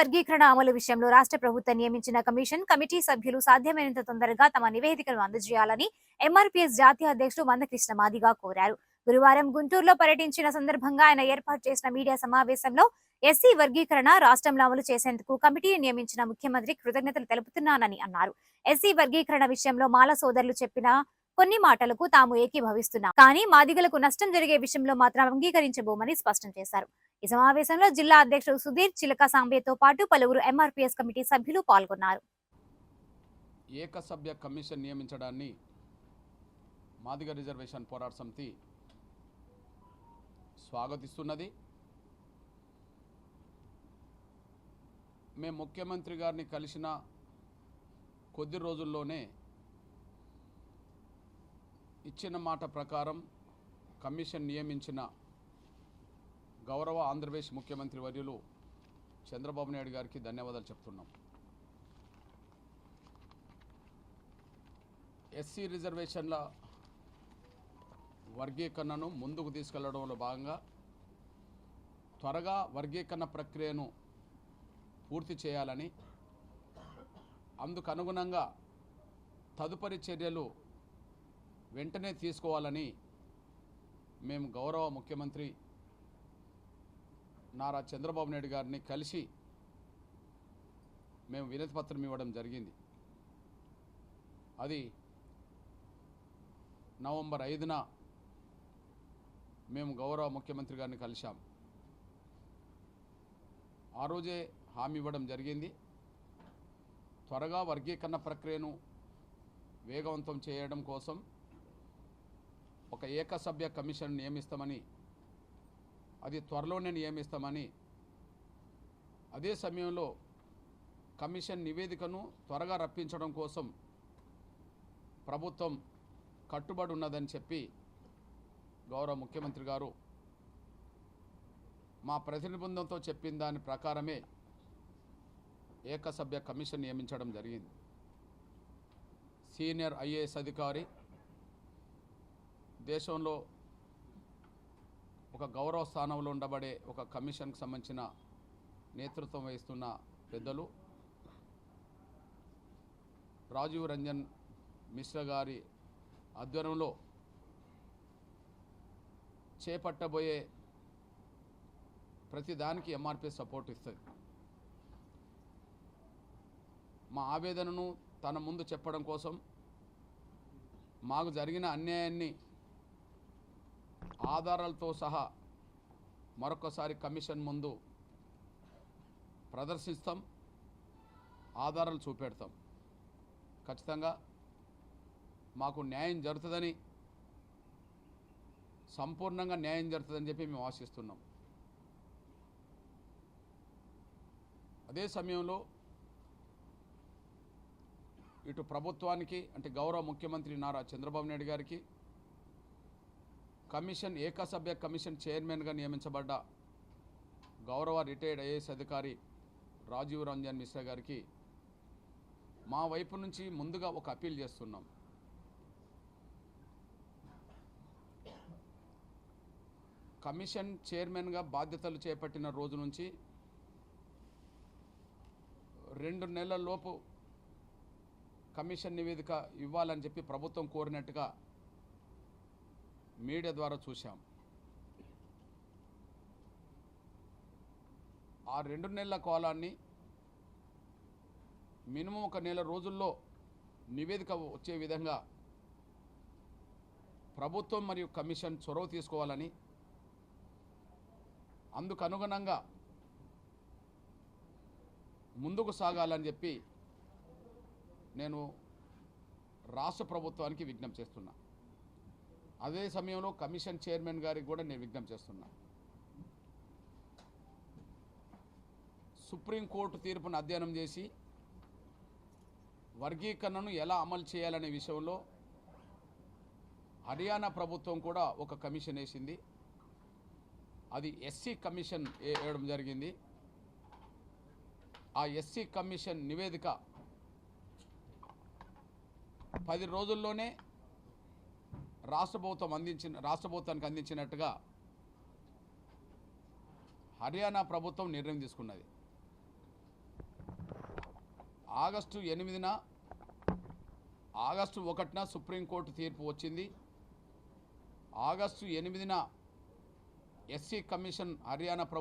వర్గీకరణ అమలు విషయంలో రాష్ట్ర ప్రభుత్వం నియమించిన కమిషన్ కమిటీ సభ్యులు సాధ్యమైనంత తొందరగా తమ నివేదికను అందజేయాలని ఎంఆర్పీఎస్ జాతీయ అధ్యక్షుడు మందకృష్ణ మాదిగా కోరారు. గురువారం గుంటూరులో పర్యటించిన సందర్భంగా ఆయన ఏర్పాటు చేసిన మీడియా సమావేశంలో ఎస్సీ వర్గీకరణ రాష్ట్రంలో అమలు చేసేందుకు కమిటీని నియమించిన ముఖ్యమంత్రి కృతజ్ఞతలు తెలుపుతున్నానని అన్నారు. ఎస్సీ వర్గీకరణ విషయంలో మాల సోదరులు చెప్పిన కొన్ని మాటలకు తాము ఏకీభవిస్తున్నాం. కానీ మాదిగలకు నష్టం జరిగే విషయంలో మాత్రం అంగీకరించబోమని స్పష్టం చేశారు. ఈ సమావేశంలో జిల్లా అధ్యక్షుడు సుధీర్ చిలక సాంబేతో పాటు పలువురు ఎంఆర్పీఎస్ కమిటీ సభ్యులు పాల్గొన్నారు. ఏకసభ్య కమిషన్ నియమించడాన్ని మాదిగ రిజర్వేషన్ పోరాట సమితి స్వాగతిస్తున్నది. మేము ముఖ్యమంత్రి గారిని కలిసిన కొద్ది రోజుల్లోనే ఇచ్చిన మాట ప్రకారం కమిషన్ నియమించిన గౌరవ ఆంధ్రప్రదేశ్ ముఖ్యమంత్రి వర్యులు చంద్రబాబు నాయుడు గారికి ధన్యవాదాలు చెప్తున్నాం. ఎస్సీ రిజర్వేషన్ల వర్గీకరణను ముందుకు తీసుకెళ్ళడంలో భాగంగా త్వరగా వర్గీకరణ ప్రక్రియను పూర్తి చేయాలని అందుకు అనుగుణంగా తదుపరి చర్యలు వెంటనే తీసుకోవాలని మేము గౌరవ ముఖ్యమంత్రి నారా చంద్రబాబు నాయుడు గారిని కలిసి మేము వినతి పత్రం ఇవ్వడం జరిగింది. అది నవంబర్ ఐదున మేము గౌరవ ముఖ్యమంత్రి గారిని కలిశాం. ఆ రోజే హామీ ఇవ్వడం జరిగింది. త్వరగా వర్గీకరణ ప్రక్రియను వేగవంతం చేయడం కోసం ఒక ఏకసభ్య కమిషన్ నియమిస్తామని అది త్వరలోనే నియమిస్తామని. అదే సమయంలో కమిషన్ నివేదికను త్వరగా రప్పించడం కోసం ప్రభుత్వం కట్టుబడి ఉన్నదని చెప్పి గౌరవ ముఖ్యమంత్రి గారు మా ప్రతినిధి బృందంతో చెప్పిన దాని ప్రకారమే ఏకసభ్య కమిషన్ నియమించడం జరిగింది. సీనియర్ ఐఏఎస్ అధికారి దేశంలో ఒక గౌరవ స్థానంలో ఉండబడే ఒక కమిషన్కి సంబంధించిన నేతృత్వం వహిస్తున్న పెద్దలు రాజీవ్ రంజన్ మిశ్రా గారి ఆధ్వర్యంలో చేపట్టబోయే ప్రతి దానికి ఎంఆర్పీ సపోర్ట్ ఇస్తుంది. మా ఆవేదనను తన ముందు చెప్పడం కోసం మాకు జరిగిన అన్యాయాన్ని ఆధారాలతో సహా మరొకసారి కమిషన్ ముందు ప్రదర్శిస్తాం ఆధారాలు చూపెడతాం. ఖచ్చితంగా మాకు న్యాయం జరుగుతుందని సంపూర్ణంగా న్యాయం జరుగుతుందని చెప్పి మేము ఆశిస్తున్నాం. అదే సమయంలో ఇటు ప్రభుత్వానికి అంటే గౌరవ ముఖ్యమంత్రి నారా చంద్రబాబు నాయుడు గారికి కమిషన్ ఏకసభ్య కమిషన్ చైర్మన్గా నియమించబడ్డ గౌరవ రిటైర్డ్ ఐఏఎస్ అధికారి రాజీవ్ రంజన్ మిశ్రా గారికి మా వైపు నుంచి ముందుగా ఒక అప్పీల్ చేస్తున్నాం. కమిషన్ చైర్మన్గా బాధ్యతలు చేపట్టిన రోజు నుంచి రెండు నెలల లోపు కమిషన్ నివేదిక ఇవ్వాలని చెప్పి ప్రభుత్వం కోరినట్టుగా మీడియా ద్వారా చూశాం. ఆ రెండు నెలల కాలాన్ని మినిమం ఒక నెల రోజుల్లో నివేదిక వచ్చే విధంగా ప్రభుత్వం మరియు కమిషన్ చొరవ తీసుకోవాలని అందుకు అనుగుణంగా ముందుకు సాగాలని చెప్పి నేను రాష్ట్ర ప్రభుత్వానికి విజ్ఞప్తి చేస్తున్నా. అదే సమయంలో కమిషన్ చైర్మన్ గారికి కూడా నేను విజ్ఞప్తి చేస్తున్నా. సుప్రీంకోర్టు తీర్పును అధ్యయనం చేసి వర్గీకరణను ఎలా అమలు చేయాలనే విషయంలో హర్యానా ప్రభుత్వం కూడా ఒక కమిషన్ వేసింది. అది ఎస్సీ కమిషన్ వేయడం జరిగింది. ఆ ఎస్సీ కమిషన్ నివేదిక పది రోజుల్లోనే రాష్ట్ర ప్రభుత్వం అందించిన రాష్ట్ర ప్రభుత్వానికి అందించినట్టుగా హర్యానా ప్రభుత్వం నిర్ణయం తీసుకున్నది. ఆగస్టు ఎనిమిదిన ఆగస్టు ఒకటిన సుప్రీంకోర్టు తీర్పు వచ్చింది. ఆగస్టు ఎనిమిదిన ఎస్సీ కమిషన్ హర్యానా